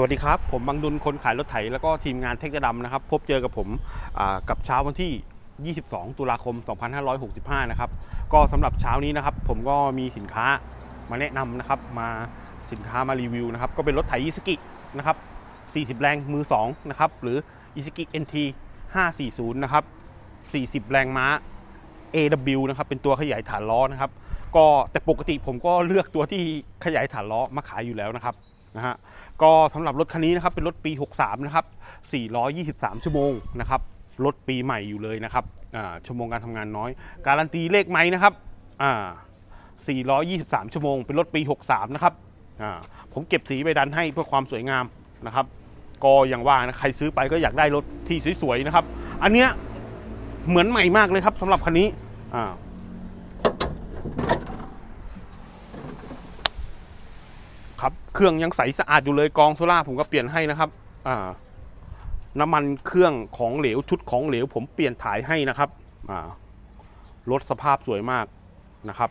วัสดีครับ ผมบังดุลคนขายรถไถ แล้วก็ทีมงานเทคจะดำนะครับ พบเจอกับผมกับเช้าวันที่ 22 ตุลาคม 2565 นะครับ ก็สำหรับเช้านี้นะครับ ผมก็มีสินค้ามาแนะนำนะครับ มาสินค้ามารีวิวนะครับ ก็เป็นรถไถยิสกินะครับ 40 แรงมือ 2 นะครับ หรือ i s u k i NT 540 นะครับ 40 แรงม้า AW นะครับ เป็นตัวขยายฐานล้อนะครับ ก็แต่ปกติผมก็เลือกตัวที่ขยายฐานล้อมาขายอยู่แล้วนะครับ นะฮะก็สำหรับรถคันนี้นะครับเป็นรถปี 63 นะครับ 423 ชั่วโมงนะครับรถปีใหม่อยู่เลยนะครับชั่วโมงการทำงานน้อย การันตีเลขไหมนะครับอ่า423 ชั่วโมง เป็นรถปี 63 นะครับผมเก็บสีไปดันให้เพื่อความสวยงามนะครับ ก็อย่างว่านะใครซื้อไปก็อยากได้รถที่สวยๆนะครับ อันเนี้ยเหมือนใหม่มากเลยครับสำหรับคันนี้อ่า ครับเครื่องยังใสสะอาดอยู่เลยกองโซล่าผมก็เปลี่ยนให้นะครับอ่าน้ำมันเครื่องของเหลวชุดของเหลว ผมเปลี่ยนถ่ายให้นะครับอ่ารถสภาพสวยมากนะครับ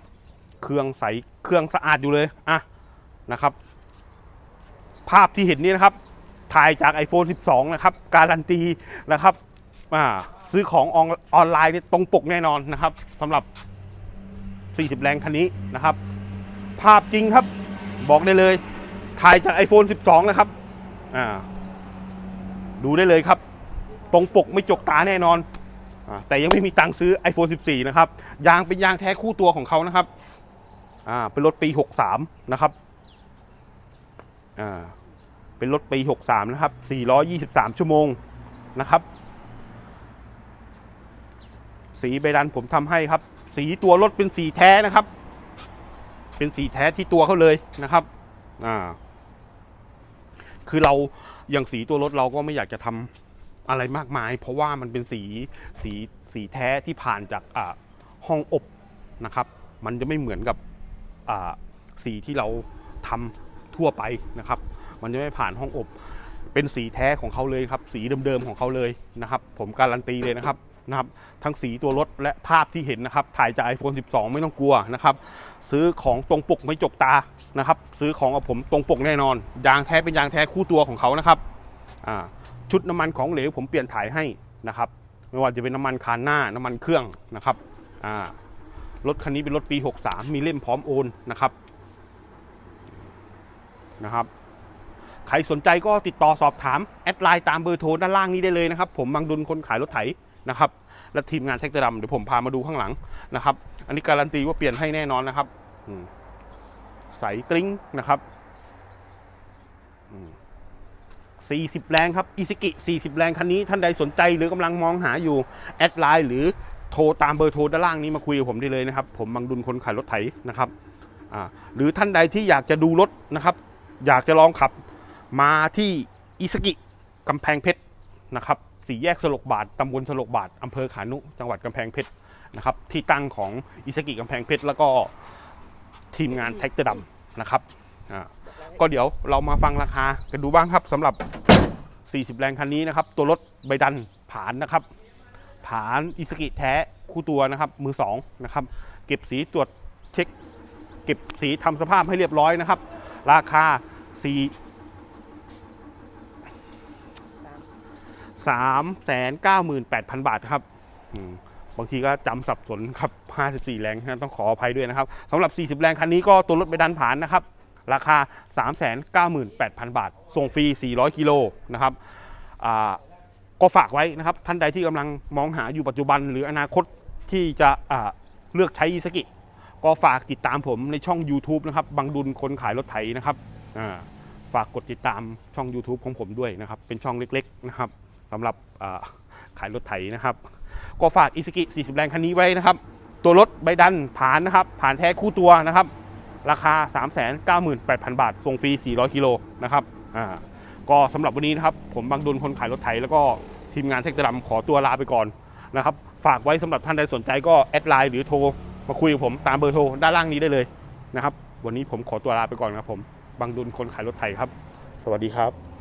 เครื่องใสเครื่องสะอาดอยู่เลยอะนะครับ ภาพที่เห็นนี่นะครับ ถ่ายจาก iPhone 12 นะครับ การันตีนะครับอ่าซื้อของออนออนไลน์นี่ตรงปกแน่นอนนะครับสำหรับ 40 แรงคันนี้นะครับ ภาพจริงครับ บอกได้เลย ถ่ายจาก iPhone 12 นะครับ อ่า ดูได้เลยครับ ตรงปกไม่จกตาแน่นอนอ่าแต่ยังไม่มีตังค์ซื้อ iPhone 14 นะครับ ยางเป็นยางแท้คู่ตัวของเขานะครับ อ่า เป็นรถปี 63 นะครับ อ่า เป็นรถปี 63 นะครับ 423 ชั่วโมงนะครับ สีใบดันผมทำให้ครับ สีตัวรถเป็นสีแท้นะครับ เป็นสีแท้ที่ตัวเขาเลยนะครับอ่าคือเราอย่างสีตัวรถเราก็ไม่อยากจะทำอะไรมากมาย เพราะว่ามันเป็นสีสีสีแท้ที่ผ่านจากอ่าห้องอบนะครับ มันจะไม่เหมือนกับอ่าสีที่เราทำทั่วไปนะครับ มันจะไม่ผ่านห้องอบ เป็นสีแท้ของเขาเลยครับ สีเดิมๆของเขาเลยนะครับ ผมการันตีเลยนะครับ นะครับทั้งสีตัวรถและภาพที่เห็นนะครับ ถ่ายจาก iPhone 12 ไม่ต้องกลัวนะครับ ซื้อของตรงปกไม่จกตานะครับ ซื้อของกับผมตรงปกแน่นอน ยางแท้เป็นยางแท้คู่ตัวของเขานะครับชุดน้ำมันของเหลวผมเปลี่ยนถ่ายให้นะครับ ไม่ว่าจะเป็นน้ำมันคานหน้าน้ำมันเครื่องนะครับรถคันนี้เป็นรถปี 63 มีเล่มพร้อมโอนนะครับนะครับใครสนใจก็ติดต่อสอบถาม แอดไลน์ตามเบอร์โทรด้านล่างนี้ได้เลยนะครับ ผมบังดุลคนขายรถไถ นะครับ และทีมงานแท็กเตอร์ดำเดี๋ยวผมพามาดูข้างหลังนะครับ อันนี้การันตีว่าเปลี่ยนให้แน่นอนนะครับใสตริ้งนะครับ40 แรงครับอิซิกิ40 แรงคันนี้ท่านใดสนใจหรือกำลังมองหาอยู่ แอดไลน์หรือโทรตามเบอร์โทรด้านล่างนี้มาคุยกับผมได้เลยนะครับ ผมบังดุลคนขายรถไถนะครับหรือท่านใดที่อยากจะดูรถนะครับ อยากจะลองขับมาที่อิสกิกำแพงเพชรนะครับ สี่แยกสลกบาทตำบลสลกบาทอำเภอขานุ จังหวัดกำแพงเพชรนะครับที่ตั้งของอิสกิกำแพงเพชรแล้วก็ทีมงานแท็กเตอร์ดำนะครับอ่าก็เดี๋ยวเรามาฟังราคากันดูบ้างครับสำหรับ 40 แรงคันนี้นะครับ ตัวรถใบดันผานนะครับ ผานอิสกิแท้คู่ตัวนะครับ มือสองนะครับเก็บสีตรวจเช็ค เก็บสีทำสภาพให้เรียบร้อยนะครับ ราคาสี่ สามแสนเก้าหมื่นแปดพันบาทครับบางทีก็จำสับสนครับ 54 แรงนะต้องขออภัยด้วยนะครับสำหรับ 40 แรงคันนี้ก็ตัวรถไปดันผ่านนะครับ ราคา 398,000 บาท ส่งฟรี 400 กิโลนะครับก็ฝากไว้นะครับ ท่านใดที่กำลังมองหาอยู่ปัจจุบัน หรืออนาคตที่จะอ่าเลือกใช้อีสกิ ก็ฝากติดตามผมในช่อง YouTube นะครับบังดุลคนขายรถไถนะครับ ฝากกดติดตามช่อง YouTube ของผมด้วยนะครับ เป็นช่องเล็ก ๆ นะครับ สำหรับขายรถไถนะครับ ก็ฝากอิสกิ 40 แรงคันนี้ไว้นะครับ ตัวรถใบดันผ่านนะครับ ผ่านแท้คู่ตัวนะครับ ราคา 398,000 บาท ส่งฟรี 400 กิโลนะครับอ่าก็สำหรับวันนี้นะครับ ผมบังดุลคนขายรถไถแล้วก็ทีมงานเทคตอร์ดำขอตัวลาไปก่อนนะครับ ฝากไว้สำหรับท่านใดสนใจก็แอดไลน์หรือโทรมาคุยกับผมตามเบอร์โทรด้านล่างนี้ได้เลยนะครับ วันนี้ผมขอตัวลาไปก่อนครับผมบังดุลคนขายรถไถครับ สวัสดีครับ